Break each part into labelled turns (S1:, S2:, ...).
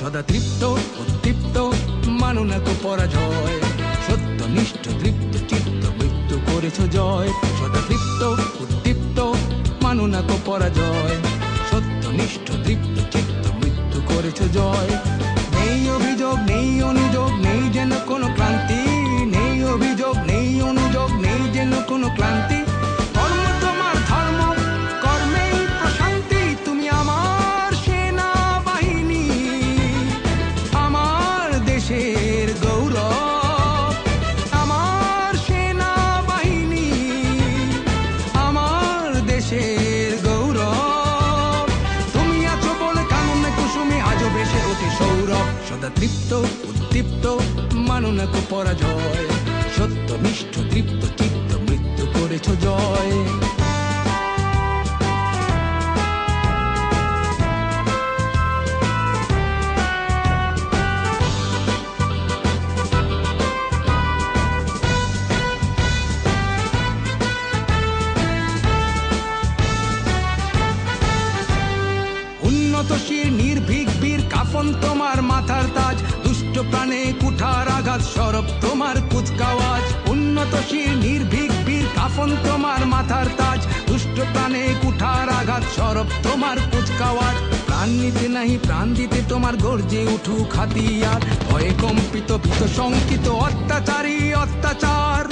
S1: সদা তৃপ্ত উদ্দীপ্ত, মানো না কো পরাজয়। সত্য, নিষ্ঠ, তৃপ্ত, চিত্ত, মৃত্যু করেছ জয়। সদা তৃপ্ত উদ্দীপ্ত, মানো না কো পরাজয়। সত্য, নিষ্ঠ, তৃপ্ত, চিত্ত, মৃত্যু করেছ জয়। নেই অভিযোগ, নেই অনুযোগ, নেই যেন কোনো ক্লান্তি। নেই অভিযোগ, নেই অনুযোগ, নেই যেন কোনো ক্লান্তি। সদা তৃপ্ত, উদ্দীপ্ত মানো না কো পরাজয়। সত্য, নিষ্ঠ, তৃপ্ত, চিত্ত, মৃত্যু করেছ জয়। উন্নত শির, নির্ভীক বীর কাফন তোমার প্রাণে কুঠার আঘাত, সরব তোমার কুচকাওয়াজ। উন্নত শির, নির্ভীক বীর, কাফন তোমার মাথার তাজ। দুষ্ট প্রাণে কুঠার আঘাত, সরব তোমার কুচকাওয়াজ। প্রাণ নিতে নাহি, প্রাণ দিতে তোমার গর্জে উঠু খাতিয়ার ভয়ে কম্পিত, ভীত, শঙ্কিত, অত্যাচারী, অত্যাচার।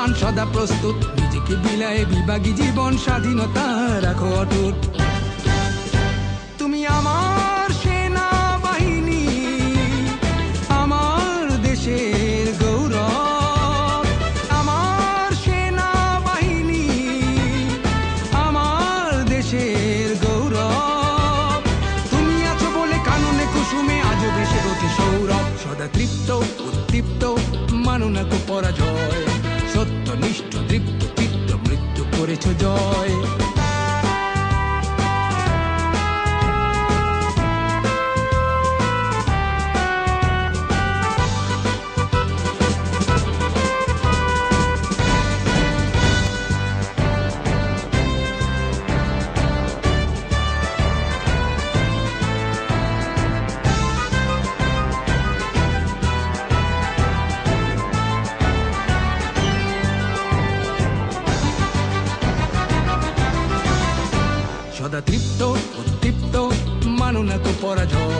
S1: প্রাণ সদা প্রস্তুত। নিজেকে বিলায়ে বিভাগী জীবন, স্বাধীনতা রাখো অটুট। তুমি আমার সেনাবাহিনী, আমার দেশের গৌরব। আমার আমার দেশের গৌরব। বলে কাননে কুসুমে সদা তৃপ্ত পরাজয়। নিষ্ঠ তৃপ্ত পিত্ত মৃত্যু করেছ জয়। সদা তৃপ্ত উদ্দীপ্ত মানো না কো পরাজয়